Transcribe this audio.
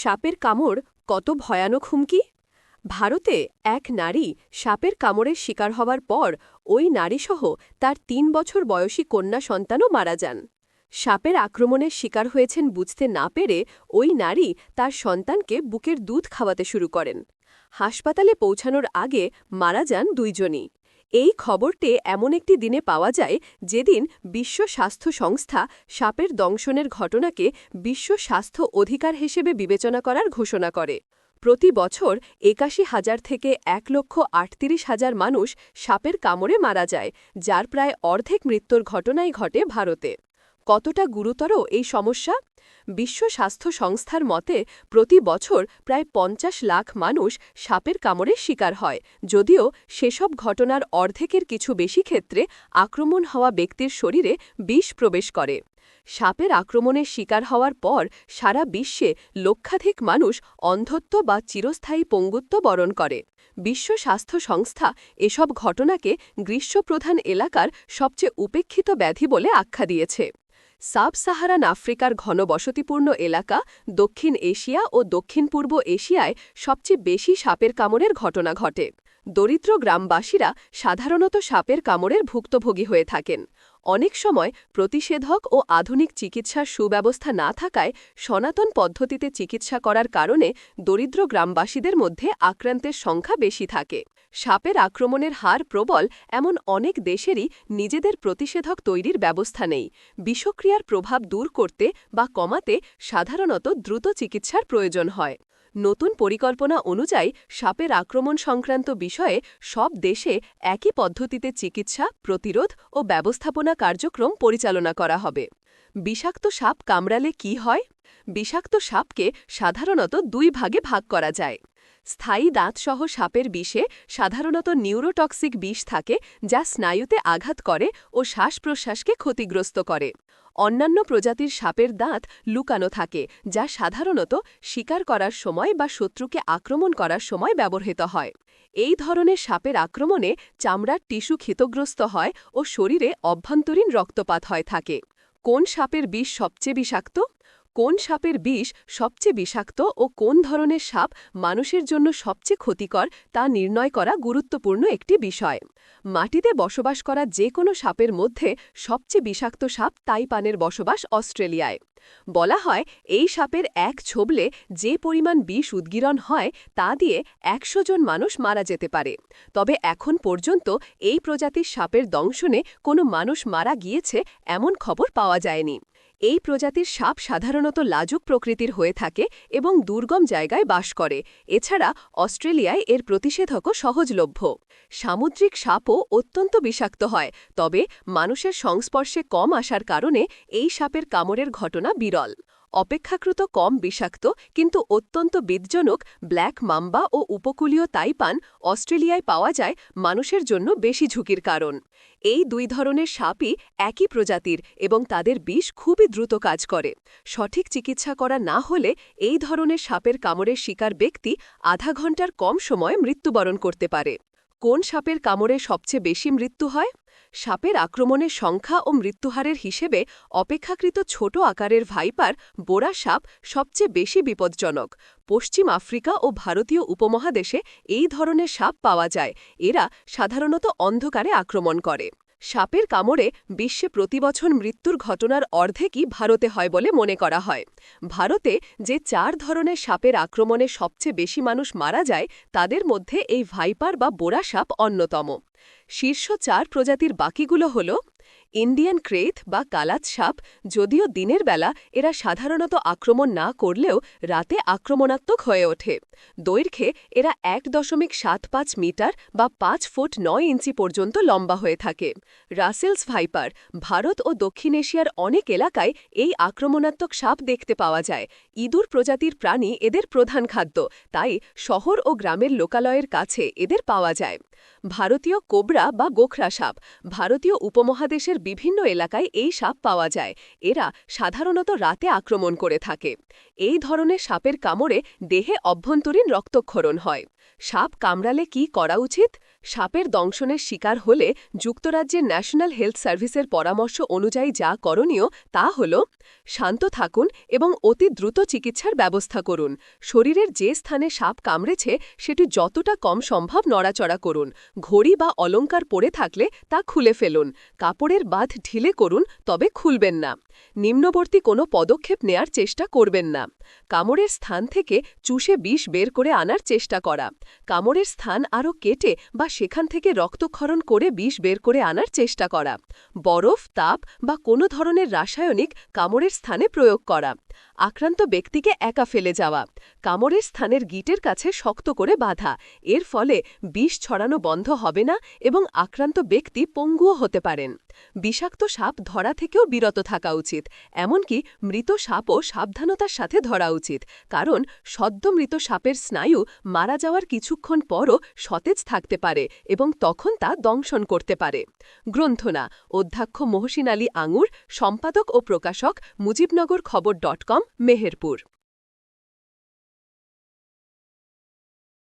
সাপের কামড় কত ভয়ানক হুমকি? ভারতে এক নারী সাপের কামড়ের শিকার হওয়ার পর ওই নারীসহ তার তিন বছর বয়সী কন্যা সন্তানও মারা যান। সাপের আক্রমণের শিকার হয়েছেন বুঝতে না পেরে ওই নারী তার সন্তানকে বুকের দুধ খাওয়াতে শুরু করেন। হাসপাতালে পৌঁছানোর আগে মারা যান দুইজনই। এই খবরটি এমন একটি দিনে পাওয়া যায় যেদিন বিশ্ব স্বাস্থ্য সংস্থা সাপের দংশনের ঘটনাকে বিশ্ব স্বাস্থ্য অধিকার হিসেবে বিবেচনা করার ঘোষণা করে। প্রতি বছর একাশি হাজার থেকে এক লক্ষ আটত্রিশ হাজার মানুষ সাপের কামড়ে মারা যায়, যার প্রায় অর্ধেক মৃত্যুর ঘটনাই ঘটে ভারতে। কতটা গুরুতর এই সমস্যা? বিশ্ব স্বাস্থ্য সংস্থার মতে, প্রতি বছর প্রায় পঞ্চাশ লাখ মানুষ সাপের কামড়ের শিকার হয়। যদিও সেসব ঘটনার অর্ধেকের কিছু বেশি ক্ষেত্রে আক্রমণ হওয়া ব্যক্তির শরীরে বিষ প্রবেশ করে। সাপের আক্রমণের শিকার হওয়ার পর সারা বিশ্বে লক্ষাধিক মানুষ অন্ধত্ব বা চিরস্থায়ী পঙ্গুত্ব বরণ করে। বিশ্ব স্বাস্থ্য সংস্থা এসব ঘটনাকে গ্রীষ্মপ্রধান এলাকার সবচেয়ে উপেক্ষিত ব্যাধি বলে আখ্যা দিয়েছে। সাব সাহারান আফ্রিকার ঘনবসতিপূর্ণ এলাকা দক্ষিণ এশিয়া ও দক্ষিণ পূর্ব এশিয়ায় সবচেয়ে বেশি সাপের কামড়ের ঘটনা ঘটে। দরিদ্র গ্রামবাসীরা সাধারণত সাপের কামড়ের ভুক্তভোগী হয়ে থাকেন। অনেক সময় প্রতিষেধক ও আধুনিক চিকিৎসার সুব্যবস্থা না থাকায় সনাতন পদ্ধতিতে চিকিৎসা করার কারণে দরিদ্র গ্রামবাসীদের মধ্যে আক্রান্তের সংখ্যা বেশি থাকে। সাপের আক্রমণের হার প্রবল এমন অনেক দেশেরই নিজেদের প্রতিষেধক তৈরির ব্যবস্থা নেই। বিষক্রিয়ার প্রভাব দূর করতে বা কমাতে সাধারণত দ্রুত চিকিৎসার প্রয়োজন হয়। নতুন পরিকল্পনা অনুযায়ী সাপের আক্রমণ সংক্রান্ত বিষয়ে সব দেশে একই পদ্ধতিতে চিকিৎসা, প্রতিরোধ ও ব্যবস্থাপনা কার্যক্রম পরিচালনা করা হবে। বিষাক্ত সাপ কামড়ালে কি হয়? বিষাক্ত সাপকে সাধারণত দুই ভাগে ভাগ করা যায়। স্থায়ী দাঁতসহ সাপের বিষে সাধারণত নিউরোটক্সিক বিষ থাকে যা স্নায়ুতে আঘাত করে ও শ্বাস প্রশ্বাসকে ক্ষতিগ্রস্ত করে। অন্যান্য প্রজাতির সাপের দাঁত লুকানো থাকে, যা সাধারণত শিকার করার সময় বা শত্রুকে আক্রমণ করার সময় ব্যবহৃত হয়। এই ধরনের সাপের আক্রমণে চামড়ার টিস্যু ক্ষিতগ্রস্ত হয় ও শরীরে অভ্যন্তরীণ রক্তপাত হয় থাকে। কোন সাপের বিষ সবচেয়ে বিষাক্ত? কোন সাপের বিষ সবচেয়ে বিষাক্ত ও কোন ধরনের সাপ মানুষের জন্য সবচেয়ে ক্ষতিকর তা নির্ণয় করা গুরুত্বপূর্ণ একটি বিষয়। মাটিতে বসবাস করা যে কোনো সাপের মধ্যে সবচেয়ে বিষাক্ত সাপ তাইপানের বসবাস অস্ট্রেলিয়ায়। বলা হয়, এই সাপের এক ছোবলে যে পরিমাণ বিষ উদ্গীরণ হয় তা দিয়ে একশো জন মানুষ মারা যেতে পারে। তবে এখন পর্যন্ত এই প্রজাতির সাপের দংশনে কোনো মানুষ মারা গিয়েছে এমন খবর পাওয়া যায়নি। এই প্রজাতির সাপ সাধারণত লাজুক প্রকৃতির হয়ে থাকে এবং দুর্গম জায়গায় বাস করে। এছাড়া অস্ট্রেলিয়ায় এর প্রতিষেধকও সহজলভ্য। সামুদ্রিক সাপও অত্যন্ত বিষাক্ত হয়, তবে মানুষের সংস্পর্শে কম আসার কারণে এই সাপের কামড়ের ঘটনা বিরল। অপেক্ষাকৃত কম বিষাক্ত কিন্তু অত্যন্ত বিদ্যজনক ব্ল্যাক মাম্বা ও উপকূলীয় তাইপান অস্ট্রেলিয়ায় পাওয়া যায় মানুষের জন্য বেশি ঝুঁকির কারণ। এই দুই ধরনের সাপই একই প্রজাতির এবং তাদের বিষ খুবই দ্রুত কাজ করে। সঠিক চিকিৎসা করা না হলে এই ধরনের সাপের কামড়ের শিকার ব্যক্তি আধা ঘণ্টার কম সময় মৃত্যুবরণ করতে পারে। কোন সাপের কামড়ে সবচেয়ে বেশি মৃত্যু হয়? সাপের আক্রমণের সংখ্যা ও মৃত্যুহারের হিসেবে অপেক্ষাকৃত ছোট আকারের ভাইপার, বোরা সাপ সবচেয়ে বেশি বিপজ্জনক। পশ্চিম আফ্রিকা ও ভারতীয় উপমহাদেশে এই ধরনের সাপ পাওয়া যায়। এরা সাধারণত অন্ধকারে আক্রমণ করে। সাপের কামড়ে বিশ্বে প্রতিবছর মৃত্যুর ঘটনার অর্ধেকই ভারতে হয় বলে মনে করা হয়। ভারতে যে চার ধরনের সাপের আক্রমণে সবচেয়ে বেশি মানুষ মারা যায়, তাদের মধ্যে এই ভাইপার বা বোরা সাপ অন্যতম। শীর্ষ চার প্রজাতির বাকিগুলো হল ইন্ডিয়ান ক্রেথ বা কালাত সাপ, যদিও দিনের বেলা এরা সাধারণত আক্রমণ না করলেও রাতে আক্রমণাত্মক হয়ে ওঠে। দৈর্ঘ্যে এরা এক দশমিক সাত পাঁচ মিটার বা পাঁচ ফুট নয় ইঞ্চি পর্যন্ত লম্বা হয়ে থাকে। রাসেলস ভাইপার, ভারত ও দক্ষিণ এশিয়ার অনেক এলাকায় এই আক্রমণাত্মক সাপ দেখতে পাওয়া যায়। ইঁদুর প্রজাতির প্রাণী এদের প্রধান খাদ্য, তাই শহর ও গ্রামের লোকালয়ের কাছে এদের পাওয়া যায়। ভারতীয় কোবরা বা গোখরা সাপ, ভারতীয় উপমহাদেশের বিভিন্ন এলাকায় এই সাপ পাওয়া যায়। এরা সাধারণত রাতে আক্রমণ করে থাকে। এই ধরনের সাপের কামড়ে দেহে অভ্যন্তরীণ রক্তক্ষরণ হয়। সাপ কামড়ালে কি করা উচিত? সাপের দংশনের শিকার হলে যুক্তরাজ্যের ন্যাশনাল হেলথ সার্ভিসের পরামর্শ অনুযায়ী যা করণীয় তা হল, শান্ত থাকুন এবং অতি দ্রুত চিকিৎসার ব্যবস্থা করুন। শরীরের যে স্থানে সাপ কামড়েছে, সেটি যতটা কম সম্ভব নড়াচড়া করুন। ঘড়ি বা অলঙ্কার পরে থাকলে তা খুলে ফেলুন। কাপড়ের বাঁধ ঢিলে করুন, তবে খুলবেন না। নিম্নবর্তী কোনো পদক্ষেপ নেয়ার চেষ্টা করবেন না। কামড়ের স্থান থেকে চুষে বিষ বের করে আনার চেষ্টা করা। কামড়ের স্থান আরও কেটে বা সেখান থেকে রক্তক্ষরণ করে বিষ বের করে আনার চেষ্টা করা। বরফ, তাপ বা কোনো ধরনের রাসায়নিক কামড়ের স্থানে প্রয়োগ করা। আক্রান্ত ব্যক্তিকে একা ফেলে যাওয়া। কামড়ের স্থানের গিটের কাছে শক্ত করে বাঁধা। এর ফলে বিষ ছড়ানো বন্ধ হবে না এবং আক্রান্ত ব্যক্তি পঙ্গুও হতে পারেন। বিষাক্ত সাপ ধরা থেকেও বিরত থাকা উচিত। এমনকি মৃত সাপও সাবধানতার সাথে ধরা উচিত। কারণ সদ্য মৃত সাপের স্নায়ু মারা যাওয়ার কিছুক্ষণ পরও সতেজ থাকতে পারে এবং তখন তা দংশন করতে পারে। গ্রন্থনা, অধ্যক্ষ মহসিন আলী আঙুর, সম্পাদক ও প্রকাশক মুজিবনগর খবর ডট কম, মেহেরপুর।